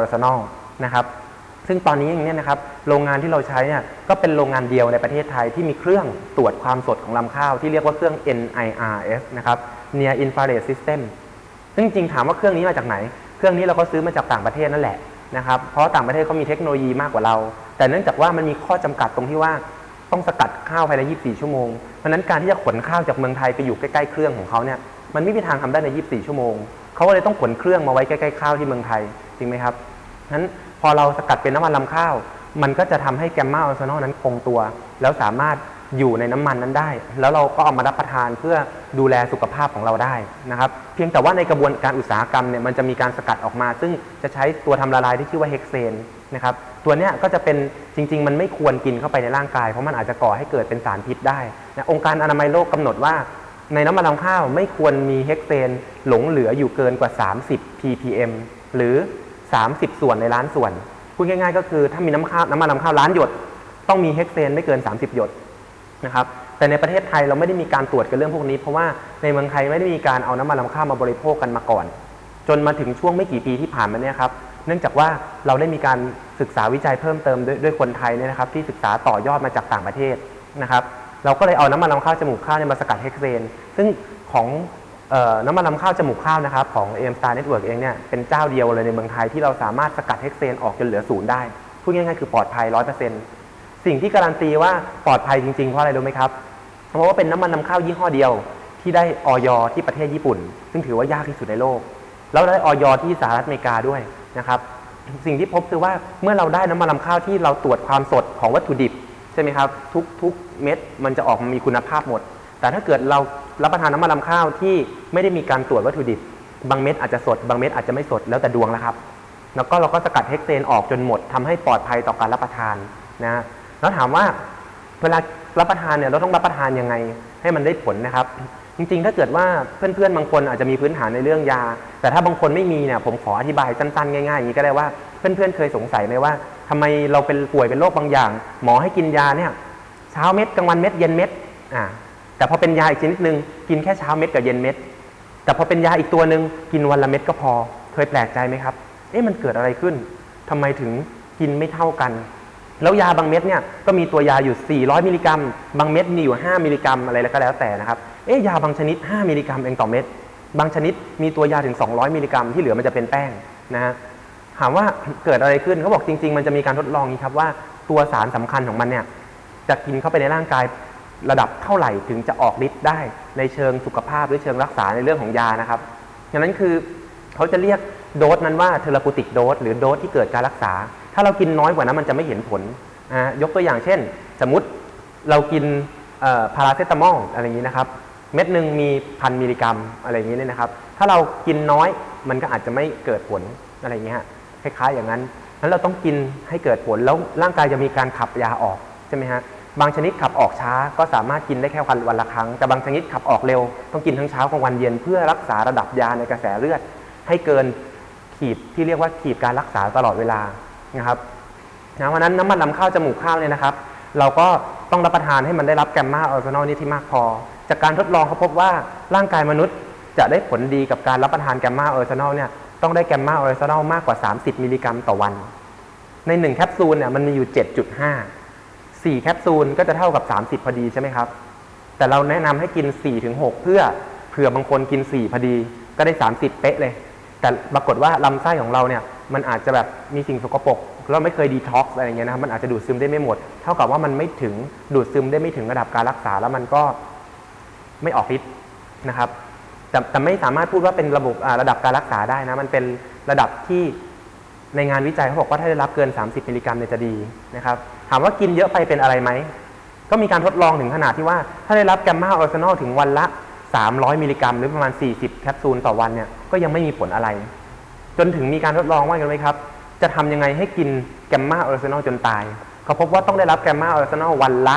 personal นะครับซึ่งตอนนี้เองเนี่ยนะครับโรงงานที่เราใช้เนี่ยก็เป็นโรงงานเดียวในประเทศไทยที่มีเครื่องตรวจความสดของลำข้าวที่เรียกว่าเครื่อง NIRS นะครับ Near Infrared System ซึ่งจริงถามว่าเครื่องนี้มาจากไหน เครื่องนี้เราก็ซื้อมาจากต่างประเทศนั่นแหละนะครับเพราะต่างประเทศเขามีเทคโนโลยีมากกว่าเรา แต่เนื่องจากว่ามันมีข้อจำกัดตรงที่ว่าต้องสกัดข้าวภายใน 24 ชั่วโมง เพราะฉะนั้นการที่จะขนข้าวจากเมืองไทยไปอยู่ใกล้ๆเครื่องของเขาเนี่ยมันไม่มีทางทำได้ใน 24 ชั่วโมง เขาก็เลยต้องขนเครื่องมาไว้ใกล้ๆข้าวที่เมืองไทยจริงไหมครับ นั้นพอเราสกัดเป็นน้ำมันลำข้าว มันก็จะทำให้แกมมาออโซนอลนั้นคงตัว แล้วสามารถอยู่ในน้ำมันนั้นได้ แล้วเราก็เอามารับประทานเพื่อดูแลสุขภาพของเราได้นะครับ เพียงแต่ว่าในกระบวนการอุตสาหกรรมเนี่ยมันจะมีการสกัดออกมา ซึ่งจะใช้ตัวทำละลายที่ชื่อว่าเฮกเซนนะครับ ตัวเนี้ยก็จะเป็นจริง ๆ มันไม่ควรกินเข้าไปในร่างกาย เพราะมันอาจจะก่อให้เกิดเป็นสารพิษได้นะองค์การอนามัยโลกกำหนดว่า ในน้ำมันลำข้าวไม่ควรมีเฮกเซนหลงเหลืออยู่เกินกว่า 30 ppm หรือ 30 ส่วนในล้านส่วนพูดง่ายๆ ก็คือถ้ามีน้ำข้าวน้ำมันลำข้าวล้านหยด ต้องมีเฮกเซนไม่เกิน 30 หยดนะครับแต่ในประเทศไทยเราไม่ได้มีการตรวจกันเรื่องพวกนี้ เพราะว่าในเมืองไทยไม่ได้มีการเอาน้ำมันลำข้าวมาบริโภคกันมาก่อน จนมาถึงช่วงไม่กี่ปีที่ผ่านมาเนี่ยครับเนื่องจากว่าเราได้มีการศึกษาวิจัยเพิ่มเติมด้วยวยคนไทยเนี่ยนะครับที่ศึกษาต่อยอดมาจากต่างประเทศนะครับเราก็เลยเอาน้ำมันลำข้าวจมูกข้าวเนี่ยมาสกัดเฮกเซนซึ่งของ น้ำมันลำข้าวจมูกข้าวนะครับของ AM Star Network เองเนี่ยเป็นเจ้าเดียวเลยในเมืองไทยที่เราสามารถสกัดเฮกเซนออกจนเหลือศูนย์ได้ พูดง่ายๆคือปลอดภัย100%สิ่งที่การันตีว่าปลอดภัยจริงๆ เพราะอะไรรู้ไหมครับ เพราะว่าเป็นน้ำมันนำเข้ายี่ห้อเดียวที่ได้ออยที่ประเทศญี่ปุ่น ซึ่งถือว่ายากที่สุดในโลก แล้วได้ออยที่สหรัฐอเมริกาด้วยนะครับ สิ่งที่พบคือว่าเมื่อเราได้น้ำมันลำข้าวที่เราตรวจความสดของวัตถุดิบใช่ไหมครับทุกทุกเม็ดมันจะออกมามีคุณภาพหมด แต่ถ้าเกิดเรา รับประทานน้ำมันลำข้าวที่ไม่ได้มีการตรวจวัตถุดิบ บางเม็ดอาจจะสด บางเม็ดอาจจะไม่สดแล้วแต่ดวงแล้วครับ แล้วก็เราก็สกัดเฮกเซนออกจนหมดทำให้ปลอดภัยต่อการรับประทานนะฮะแล้วถามว่าเวลารับประทานเนี่ยเราต้องรับประทานยังไงให้มันได้ผลนะครับ จริงๆ ถ้าเกิดว่าเพื่อนๆบางคนอาจจะมีพื้นฐานในเรื่องยา แต่ถ้าบางคนไม่มีเนี่ยผมขออธิบายสั้นๆ ง่ายๆอย่างนี้ก็ได้ว่าเพื่อนๆเคยสงสัยไหมว่าทำไมเราเป็นป่วยเป็นโรคบางอย่าง หมอให้กินยาเนี่ยเช้าเม็ดกลางวันเม็ดเย็นเม็ดอ่า แต่พอเป็นยาอีกชนิดหนึ่งกินแค่เช้าเม็ดกับเย็นเม็ด แต่พอเป็นยาอีกตัวหนึ่งกินวันละเม็ดก็พอ เคยแปลกใจไหมครับ เอ๊ะมันเกิดอะไรขึ้นทำไมถึงกินไม่เท่ากัน แล้วยาบางเม็ดเนี่ยก็มีตัวยาอยู่ 400 มิลลิกรัม บางเม็ดมีอยู่ 5 มิลลิกรัมอะไรแล้วก็แล้วแต่นะครับ เอ๊ะยาบางชนิด 5 มิลลิกรัมเองต่อเม็ด บางชนิดมีตัวยาถึง 200 มิลลิกรัมที่เหลือมันจะเป็นแป้งนะฮะ ถามว่าเกิดอะไรขึ้นเขาบอกจริง ๆ มันจะมีการทดลองนี้ครับว่าตัวสารสำคัญของมันเนี่ยจะกินเข้าไปในร่างกาย ระดับเท่าไหร่ถึงจะออกฤทธิ์ได้ในเชิงสุขภาพหรือเชิงรักษาในเรื่องของยานะครับดังนั้นคือเขาจะเรียกโดสนั้นว่าเทอราปูติกโดสหรือโดสที่เกิดการรักษา ถ้าเรากินน้อยกว่านั้นมันจะไม่เห็นผลนะฮะยกตัวอย่างเช่น สมมติเรากินพาราเซตามอลอะไรอย่างนี้นะครับ เม็ดหนึ่งมีพันมิลลิกรัมอะไรอย่างนี้เนี่ยนะครับ ถ้าเรากินน้อยมันก็อาจจะไม่เกิดผลอะไรอย่างเงี้ยคล้ายๆอย่างนั้นนั้นเราต้องกินให้เกิดผลแล้วร่างกายจะมีการขับยาออกใช่ไหมฮะ บางชนิดขับออกช้าก็สามารถกินได้แค่วันวันละครั้ง แต่บางชนิดขับออกเร็ว ต้องกินทั้งเช้ากลางวันเย็นเพื่อรักษาระดับยาในกระแสเลือด ให้เกินขีดที่เรียกว่าขีดการรักษาตลอดเวลานะครับนะวันนั้นน้ำมันลำข้าวจมูกข้าวเนี่ยนะครับ เราก็ต้องรับประทานให้มันได้รับแกมมาออร์แซนอลนี่ที่มากพอ จากการทดลองเขาพบว่าร่างกายมนุษย์จะได้ผลดีกับการรับประทานแกมมาออร์แซนอลเนี่ยต้องได้แกมมาออร์แซนอลมากกว่า 30 มิลลิกรัมต่อวัน ใน 1 แคปซูลเนี่ยมันมีอยู่ 7.5 4 แคปซูลก็จะเท่ากับ 30 พอดีใช่ไหมครับ แต่เราแนะนำให้กิน 4-6 เพื่อเผื่อบางคนกิน 4 พอดี ก็ได้ 30 เป๊ะเลย แต่ปรากฏว่าลำไส้ของเราเนี่ยมันอาจจะแบบมีสิ่งสกปรกเราไม่เคยดีท็อกซ์อะไรเงี้ยนะครับมันอาจจะดูดซึมได้ไม่หมด เท่ากับว่ามันไม่ถึงดูดซึมได้ไม่ถึงระดับการรักษาแล้วมันก็ไม่ออกฤทธิ์นะครับแต่แต่ไม่สามารถพูดว่าเป็นระบบระดับการรักษาได้นะ มันเป็นระดับที่ในงานวิจัยเขาบอกว่าถ้าได้รับเกิน 30มิลลิกรัมเนี่ยจะดีนะครับ ถามว่ากินเยอะไปเป็นอะไรไหม ก็มีการทดลองถึงขนาดที่ว่า ถ้าได้รับแกมมาออร์แซนอลถึงวันละ 300 มิลลิกรัม หรือประมาณ 40 แคปซูลต่อวันเนี่ยก็ยังไม่มีผลอะไร จนถึงมีการทดลองว่ากันไหมครับ จะทำยังไงให้กินแกมมาออร์แซนอลจนตายเขาพบว่าต้องได้รับแกมมาออร์แซนอลวันละ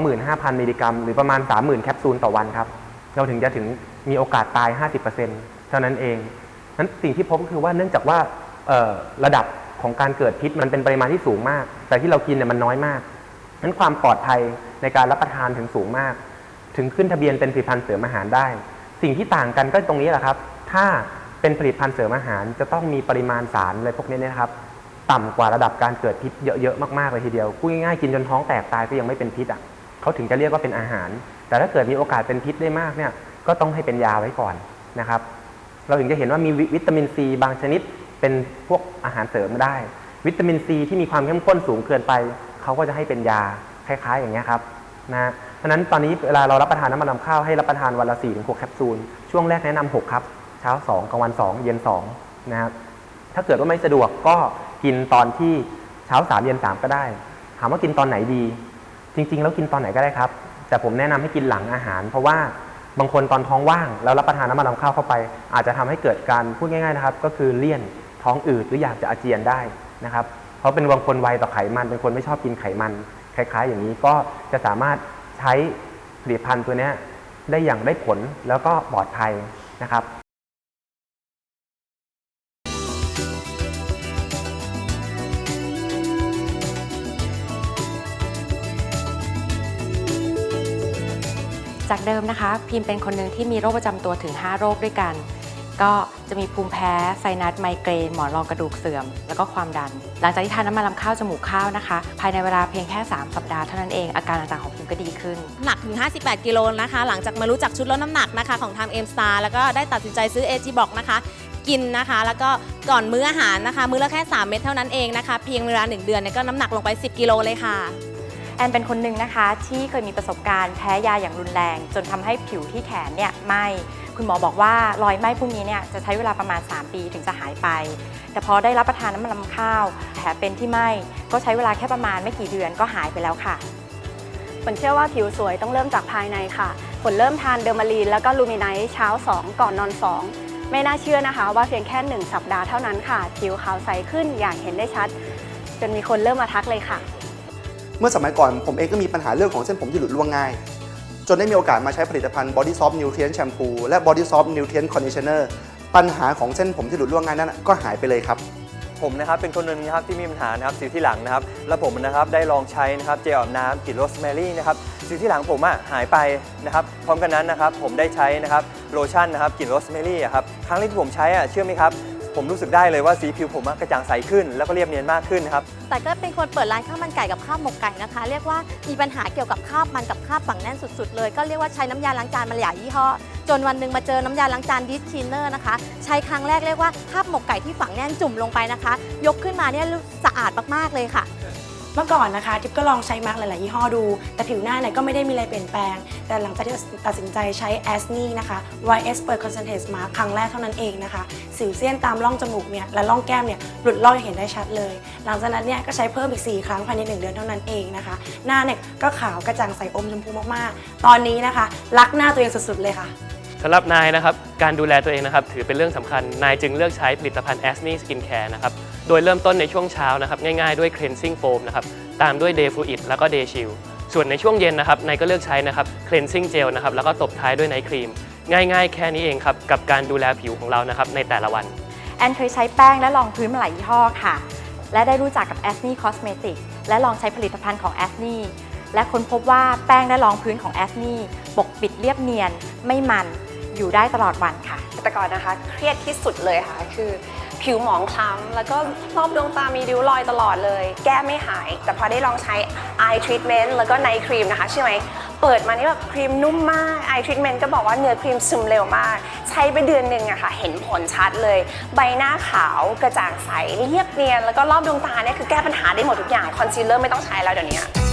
25,000 มิลลิกรัม หรือประมาณ 30,000 แคปซูลต่อวันครับเราถึงจะถึงมีโอกาสตาย 50%เท่านั้นเองนั้นสิ่งที่พบก็คือว่าเนื่องจากว่าระดับ ของการเกิดพิษมันเป็นปริมาณที่สูงมาก แต่ที่เรากินเนี่ยมันน้อยมากนั้นความปลอดภัยในการรับประทานถึงสูงมาก ถึงขึ้นทะเบียนเป็นผลิตภัณฑ์เสริมอาหารได้ สิ่งที่ต่างกันก็ตรงนี้แหละครับ ถ้าเป็นผลิตภัณฑ์เสริมอาหารจะต้องมีปริมาณสารอะไรพวกนี้นะครับ ต่ำกว่าระดับการเกิดพิษเยอะๆมากๆเลยทีเดียวพูดง่ายๆกินจนท้องแตกตายก็ยังไม่เป็นพิษอะเขาถึงจะเรียกว่าเป็นอาหาร แต่ถ้าเกิดมีโอกาสเป็นพิษได้มากเนี่ยก็ต้องให้เป็นยาไว้ก่อนนะครับ เราถึงจะเห็นว่ามีวิตามินซีบางชนิด เป็นพวกอาหารเสริมได้ วิตามินซีที่มีความเข้มข้นสูงเกินไป เขาก็จะให้เป็นยาคล้ายๆ อย่างเงี้ครับนะเพราะนั้นตอนนี้เวลาเรารับประทานน้ำมันลำข้าวให้รับประทานวันละ4-6ถึงแคปซูล ช่วงแรกแนะนำ6ครับ เช้า 2กลางวัน 2 เย็น2นะครับถ้าเกิดว่าไม่สะดวกก็กินตอนที่เช้า 3 เย็น 3 ก็ได้ ถามว่ากินตอนไหนดี จริง ๆ แล้วกินตอนไหนก็ได้ครับ แต่ผมแนะนำให้กินหลังอาหาร เพราะว่าบางคนตอนท้องว่าง แล้วรับประทานน้ำมันลำข้าวเข้าไป อาจจะทำให้เกิดการพูดง่ายๆนะครับ ก็คือเลี่ยน ท้องอืดหรืออยากจะอาเจียนได้นะครับเพราะเป็นบางคนไวต่อไขมันเป็นคนไม่ชอบกินไขมัน คล้ายๆ อย่างนี้ก็จะสามารถใช้ผลิตภัณฑ์ตัวนี้ได้อย่างได้ผลแล้วก็ปลอดภัยนะครับจากเดิมนะคะพิมพ์เป็นคนหนึ่งที่มีโรคประจำตัวถึง 5 โรคด้วยกัน ก็จะมีภูมิแพ้ไซนัสไมเกรน หมอนรองกระดูกเสื่อม แล้วก็ความดัน หลังจากที่ทานน้ำมันลำข้าวจมูกข้าวนะคะ ภายในเวลาเพียงแค่ 3 สัปดาห์เท่านั้นเองอาการต่างๆของพิมก็ดีขึ้น หนักถึง 58 กิโลนะคะ หลังจากมารู้จักชุดลดน้ำหนักนะคะของทางเอ็มสตาร์แล้วก็ได้ตัดสินใจซื้อ AG Box นะคะกินนะคะ แล้วก็ก่อนมื้ออาหารนะคะ มื้อละแค่ 3 เม็ดเท่านั้นเองนะคะ เพียงเวลา 1 เดือนเนี่ยก็น้ำหนักลงไป 10 กิโลเลยค่ะ แอนเป็นคนหนึ่งนะคะที่เคยมีประสบการณ์แพ้ยาอย่างรุนแรง จนทำให้ผิวที่แขนเนี่ยไหม้คุณหมอบอกว่ารอยไหม้พวกนี้เนี่ยจะใช้เวลาประมาณ 3 ปีถึงจะหายไป แต่พอได้รับประทานน้ำมันลำข้าวแผลเป็นที่ไหม้ก็ใช้เวลาแค่ประมาณไม่กี่เดือนก็หายไปแล้วค่ะฝนเชื่อว่าผิวสวยต้องเริ่มจากภายในค่ะฝนเริ่มทานเดอร์มาลีนแล้วก็ลูมิไนท์เช้า 2 ก่อนนอน 2 ไม่น่าเชื่อนะคะ ว่าเพียงแค่ 1 สัปดาห์เท่านั้นค่ะ ผิวขาวใสขึ้นอย่างเห็นได้ชัด จนมีคนเริ่มมาทักเลยค่ะ เมื่อสมัยก่อนผมเองก็มีปัญหาเรื่องของเส้นผมที่หลุดร่วงง่าย จนได้มีโอกาสมาใช้ผลิตภัณฑ์ Body Soft Nutrient Shampoo และ Body Soft Nutrient Conditioner ปัญหาของเส้นผมที่หลุดร่วงง่ายนั้นก็หายไปเลยครับผมนะครับเป็นคนหนึ่งนะครับที่มีปัญหานะครับสิวที่หลังนะครับแล้วผมนะครับได้ลองใช้นะครับเจลอาบน้ำกลิ่นโรสแมรี่นะครับสิวที่หลังผมอะหายไปนะครับพร้อมกันนั้นนะครับผมได้ใช้นะครับโลชั่นนะครับกลิ่นโรสแมรี่ครับครั้งแรกที่ผมใช้อะเชื่อไหมครับ ผมรู้สึกได้เลยว่าสีผิวผมอะกระจ่างใสขึ้น แล้วก็เรียบเนียนมากขึ้นครับ แต่ก็เป็นคนเปิดร้านข้าวมันไก่กับข้าวหมกไก่นะคะ เรียกว่ามีปัญหาเกี่ยวกับข้าวมันกับข้าวฝังแน่นสุดๆเลย ก็เรียกว่าใช้น้ำยาล้างจานมาหลายยี่ห้อ จนวันหนึ่งมาเจอน้ำยาล้างจานดิสทินเนอร์นะคะ ใช้ครั้งแรกเรียกว่าข้าวหมกไก่ที่ฝังแน่นจุ่มลงไปนะคะ ยกขึ้นมาเนี่ยสะอาดมากๆเลยค่ะ เมื่อก่อนนะคะทิปก็ลองใช้มาร์กหลาย ๆ ยี่ห้อดู แต่ผิวหน้าเนี่ยก็ไม่ได้มีอะไรเปลี่ยนแปลง แต่หลังจากที่ตัดสินใจใช้ a s n e นะคะ YS Per Concentrate Mask ครั้งแรกเท่านั้นเองนะคะ สิวเซียนตามร่องจมูกเนี่ยและร่องแก้มเนี่ยหลุดลอกอย่างเห็นได้ชัดเลย หลังจากนั้นเนี่ยก็ใช้เพิ่มอีก 4 ครั้งภายใน 1 เดือนเท่านั้นเองนะคะ หน้าเนี่ยก็ขาวกระจ่างใสอมชมพูมาก ๆ ตอนนี้นะคะ รักหน้าตัวเองสุด ๆ เลยค่ะสำหรับนายนะครับ การดูแลตัวเองนะครับ ถือเป็นเรื่องสำคัญ นายจึงเลือกใช้ผลิตภัณฑ์ a s n e Skin Care นะครับ โดยเริ่มต้นในช่วงเช้านะครับง่ายๆด้วย Cleansing Foam นะครับตามด้วย Day Fluid แล้วก็ Day Chill ส่วนในช่วงเย็นนะครับนายก็เลือกใช้นะครับ Cleansing Gel นะครับแล้วก็ตบท้ายด้วย Night Cream ง่ายๆ แค่นี้เองครับกับการดูแลผิวของเรานะครับในแต่ละวัน แอนเคยใช้แป้งและรองพื้นมาหลายยี่ห้อค่ะ และได้รู้จักกับ a s n e Cosmetics และลองใช้ผลิตภัณฑ์ของ a s n e และค้นพบว่าแป้งและรองพื้นของ a s n e ปกปิดเรียบเนียน ไม่มันอยู่ได้ตลอดวันค่ะ แต่ก่อนนะคะ เครียดที่สุดเลยค่ะ คือ ผิวหมองคล้ำแล้วก็รอบดวงตามีริ้วรอยตลอดเลย แก้ไม่หาย แต่พอได้ลองใช้ eye treatment แล้วก็ night cream นะคะใช่ไหมเปิดมานี่แบบครีมนุ่มมาก eye treatment ก็บอกว่าเนื้อครีมซึมเร็วมาก ใช้ไปเดือนหนึ่งอะค่ะ เห็นผลชัดเลย ใบหน้าขาวกระจ่างใสเรียบเนียน แล้วก็รอบดวงตาเนี่ยคือแก้ปัญหาได้หมดทุกอย่างคอนซีลเลอร์ไม่ต้องใช้แล้วเดี๋ยวนี้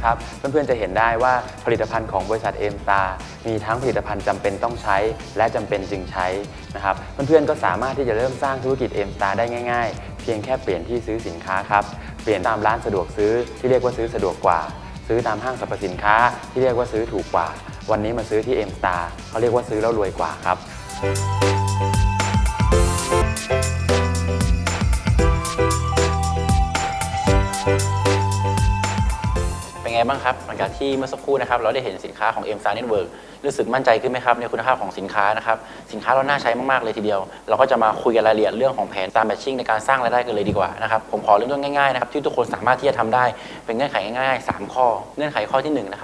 นะครับ เพื่อนๆจะเห็นได้ว่าผลิตภัณฑ์ของบริษัทเอมตามีทั้งผลิตภัณฑ์จำเป็นต้องใช้ และจำเป็นจึงใช้นะครับ เพื่อนๆก็สามารถที่จะเริ่มสร้างธุรกิจเอมตาได้ง่ายๆ เพียงแค่เปลี่ยนที่ซื้อสินค้าครับ เปลี่ยนตามร้านสะดวกซื้อที่เรียกว่าซื้อสะดวกกว่า ซื้อตามห้างสรรพสินค้าที่เรียกว่าซื้อถูกกว่า วันนี้มาซื้อที่เอมตาเขาเรียกว่าซื้อแล้วรวยกว่าครับ ไงบ้างครับหลังจากที่เมื่อสักครู่นะครับเราได้เห็นสินค้าของ M Star Network รู้สึกมั่นใจขึ้นไหมครับในคุณภาพของสินค้านะครับสินค้าเราน่าใช้มากๆเลยทีเดียว เราก็จะมาคุยกันรายละเอียดเรื่องของแผนตามแบตชิ่งในการสร้างรายได้กันเลยดีกว่านะครับผมขอเริ่มต้นง่ายๆนะครับที่ทุกคนสามารถที่จะทำได้เป็นเงื่อนไขง่ายๆ 3 ข้อ เงื่อนไขข้อที่1นะครับ